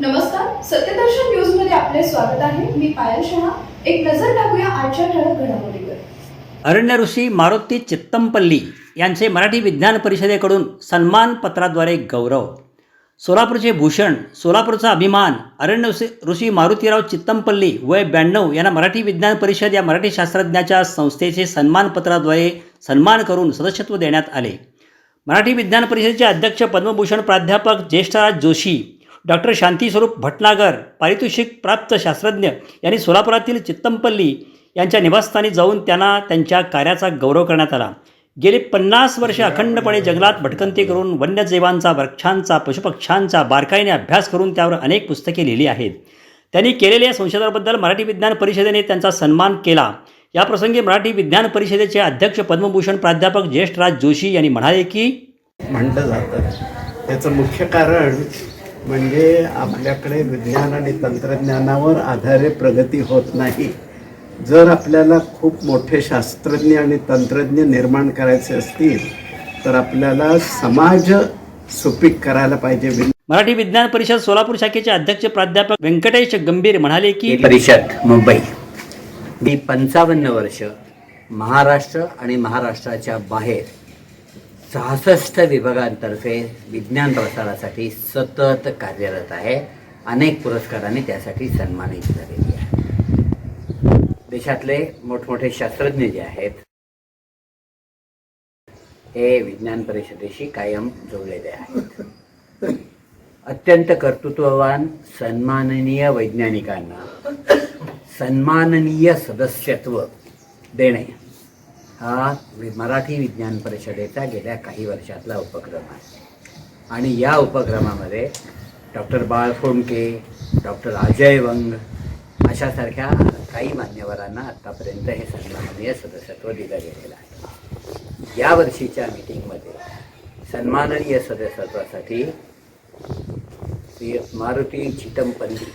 नमस्कार सत्यदर्शन न्यूजमध्ये आपले स्वागत आहे. मी पायल शहा. एक नजर टाकूया आजच्या ठळक घडामोडीवर. अरण्य ऋषी मारुती चित्तमपल्ली यांचे मराठी विज्ञान परिषदेकडून सन्मानपत्राद्वारे गौरव. सोलापूरचे भूषण सोलापूरचा अभिमान अरण्य ऋषी ऋषी मारुतीराव चित्तमपल्ली वय ब्याण्णव यांना मराठी विज्ञान परिषद या मराठी शास्त्रज्ञाच्या संस्थेचे सन्मानपत्राद्वारे सन्मान करून सदस्यत्व देण्यात आले. मराठी विज्ञान परिषदेचे अध्यक्ष पद्मभूषण प्राध्यापक ज्येष्ठराज जोशी डॉक्टर शांतीस्वरूप भटनागर पारितोषिक प्राप्त शास्त्रज्ञ यांनी सोलापुरातील चित्तमपल्ली यांच्या निवासस्थानी जाऊन त्यांना त्यांच्या कार्याचा गौरव करण्यात आला. गेली पन्नास वर्षे अखंडपणे जंगलात भटकंती करून वन्यजीवांचा वृक्षांचा पशुपक्ष्यांचा बारकाईने अभ्यास करून त्यावर अनेक पुस्तके लिहिली आहेत. त्यांनी केलेल्या संशोधनाबद्दल मराठी विज्ञान परिषदेने त्यांचा सन्मान केला. याप्रसंगी मराठी विज्ञान परिषदेचे अध्यक्ष पद्मभूषण प्राध्यापक ज्येष्ठराज जोशी यांनी म्हणाले की म्हणलं जातं. त्याचं मुख्य कारण म्हणजे आपल्याकडे विज्ञान आणि तंत्रज्ञानावर आधारे प्रगती होत नाही. जर आपल्याला खूप मोठे शास्त्रज्ञ आणि तंत्रज्ञ निर्माण करायचे असतील तर आपल्याला समाज सुपीक करायला पाहिजे. मराठी विज्ञान परिषद सोलापूर शाखेचे अध्यक्ष प्राध्यापक व्यंकटेश गंभीर म्हणाले की परिषद मुंबई. मी पंचावन्न वर्ष महाराष्ट्र आणि महाराष्ट्राच्या बाहेर सहासष्ट विभागांतर्फे विज्ञान प्रसारासाठी सतत कार्यरत आहे. अनेक पुरस्कारांनी त्यासाठी सन्मानित झालेली आहे. देशातले मोठमोठे शास्त्रज्ञ जे आहेत हे विज्ञान परिषदेशी कायम जोडलेले आहेत. अत्यंत कर्तृत्ववान सन्माननीय वैज्ञानिकांना सन्माननीय सदस्यत्व देणे हा वि- मराठी विज्ञान परिषदेचा गेल्या काही वर्षातला उपक्रम आहे. आणि या उपक्रमामध्ये डॉक्टर बाळ फोंडके डॉक्टर अजय वंग अशासारख्या काही मान्यवरांना आत्तापर्यंत हे सन्माननीय सदस्यत्व दिलं गेलेलं आहे. यावर्षीच्या मीटिंगमध्ये सन्माननीय सदस्यत्वासाठी श्री मारुती चितमपल्ली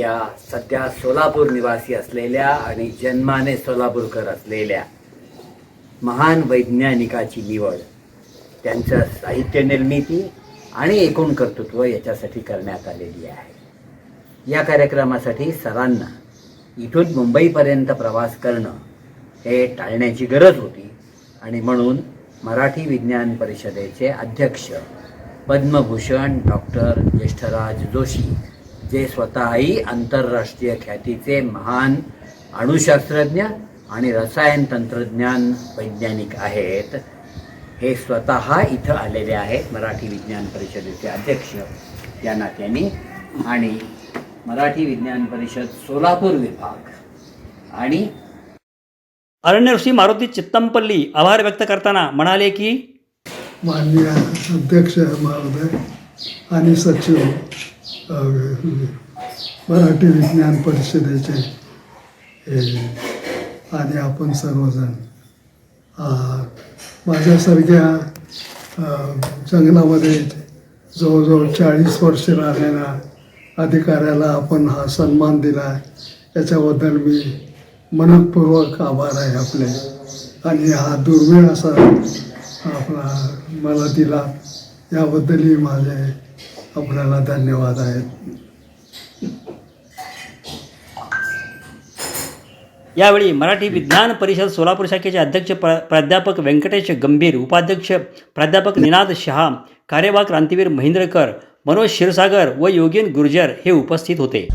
या सध्या सोलापूर निवासी असलेल्या आणि जन्माने सोलापूरकर असलेल्या महान वैज्ञानिकाची निवड. त्यांचं साहित्य निर्मिती आणि एकूण कर्तृत्व याच्यासाठी करण्यात आलेली आहे. या कार्यक्रमासाठी सरांना इथून मुंबईपर्यंत प्रवास करणं हे टाळण्याची गरज होती आणि म्हणून मराठी विज्ञान परिषदेचे अध्यक्ष पद्मभूषण डॉक्टर ज्येष्ठराज जोशी जे स्वतःही आंतरराष्ट्रीय ख्यातीचे महान अणुशास्त्रज्ञ आणि रसायन तंत्रज्ञान वैज्ञानिक आहेत हे स्वतः इथं आलेले आहेत मराठी विज्ञान परिषदेचे अध्यक्ष या नात्याने. आणि मराठी विज्ञान परिषद सोलापूर विभाग. आणि अरण्य ऋषी मारुती चित्तमपल्ली आभार व्यक्त करताना म्हणाले की माननीय अध्यक्ष महोदय आणि सचिव मराठी विज्ञान परिषदेचे आणि आपण सर्वजण माझ्यासारख्या जंगलामध्ये जवळजवळ चाळीस वर्ष राहिलेला अधिकाऱ्याला आपण हा सन्मान दिला आहे याच्याबद्दल मी मनपूर्वक आभार आहे आपले. आणि हा दुर्मिळ असा आपला मला दिला याबद्दलही माझे आपल्याला धन्यवाद आहेत. यावेळी मराठी विज्ञान परिषद सोलापूर शाखेचे अध्यक्ष प्र प्राध्यापक व्यंकटेश गंभीर उपाध्यक्ष प्राध्यापक निनाद शहा कार्यवाह क्रांतीवीर महेंद्रकर मनोज क्षीरसागर व योगेन गुर्जर हे उपस्थित होते.